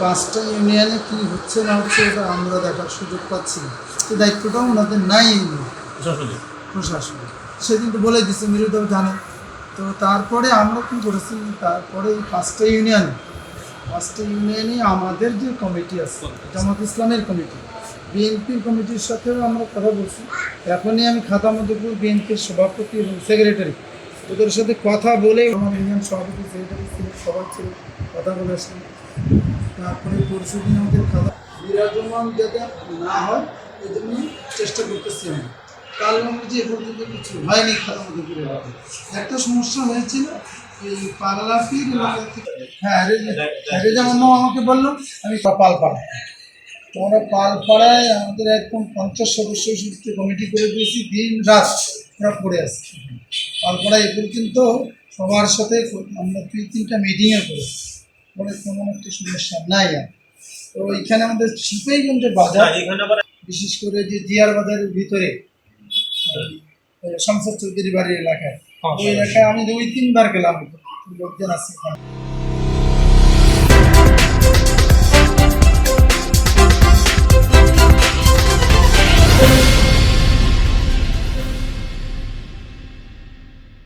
পাঁচটা ইউনিয়নে কি হচ্ছে না হচ্ছে এটা আমরা দেখার সুযোগ পাচ্ছি না। এই দায়িত্বটাও ওনাদের নাই। প্রশাসন সেদিন তো বলে দিচ্ছে মিরুদাও জানে। তো তারপরে আমরা কী করেছি? তারপরে এই পাঁচটা ইউনিয়ন পাঁচটা ইউনিয়নে আমাদের যে কমিটি আছে জামাত ইসলামের কমিটি বিএনপির কমিটির সাথেও আমরা কথা বলছি। এখনই আমি খাতা মধ্যপুর বিএনপির সভাপতি এবং সেক্রেটারি। ওদের সাথে কথা বলে আমার ইউনিয়ন সভাপতি সেক্রেটারি ছিল সবাই ছিল কথা বলেছি তারপরে পরশু দিন আমাদের খাতা বিরাজমান যাতে না হয়, এই জন্য চেষ্টা করতেছি আমি। কাল যে পর্যন্ত কিছু হয়নি খাতা মধ্যপুরে একটা সমস্যা হয়েছিল, এই পাগলাফির হ্যাঁ রেজা- মামা আমাকে বলল, আমি পালপাড়া তো আমরা পালপাড়ায় আমাদের একদম পঞ্চাশ সদস্য বিশিষ্ট কমিটি করে দিয়েছি, দিন রাত ওরা পড়ে আসছে পালপাড়ায় এ পর্যন্ত সবার সাথে আমরা দুই তিনটা মিটিংও করেছি। একটা সমস্যা নাই আর। তো এখানে আমাদের শিপাইগঞ্জের বাজার বিশেষ করে যে জিয়ার বাজারের ভিতরে শামসাদ চৌধুরী বাড়ির এলাকায়। ওই এলাকায় আমি দুই তিনবার গেলাম। লোকজন আছে।